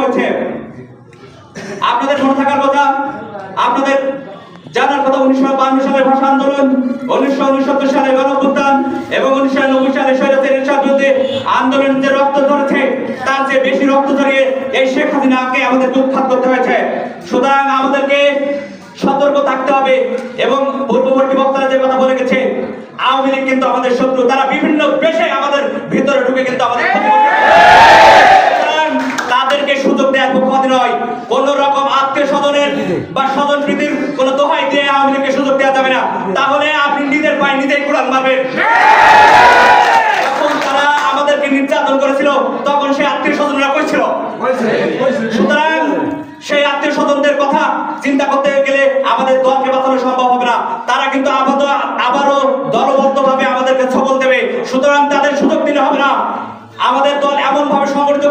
হয়েছে আপনাদের মনে থাকার কথা, আপনাদের জানার কথা উনিশশো বান্ন সালের ভাষা আন্দোলন, উনিশশো উনসত্তর সালে গণঅভ্যুত্থান এবং উনিশশো নব্বই সালে স্বৈরাচারী এরশাদ বিরুদ্ধে আন্দোলন যে রক্ত ধরেছে, তার চেয়ে বেশি রক্ত ধরিয়ে এই শেখ হাসিনাকে আমাদের উৎখাত করতে হয়েছে। সুতরাং আমাদেরকে সতর্ক থাকতে হবে এবং পূর্ববর্তী বক্তারা যে কথা বলে গেছে, আওয়ামী লীগ কিন্তু আমাদের শত্রু, তারা সুযোগ দেওয়ার পক্ষপাতি নয় কোন রকম আত্মীয় স্বজনের বা স্বজন প্রীতির কোন দোহাই দিয়ে আওয়ামী সুযোগ দেওয়া যাবে না। তাহলে আপনি নিজের পায়ে নিজেই কুড়াল মারবেন। সুতরাং সেই আত্মীয় স্বজনদের কথা চিন্তা করতে গেলে আমাদের দলকে বাঁচানো সম্ভব হবে না। তারা কিন্তু আপাতত আবারও দলবদ্ধভাবে আমাদেরকে ছবল দেবে। সুতরাং তাদের সুযোগ দিলে হবে না। আমাদের দল এমনভাবে সংগঠিত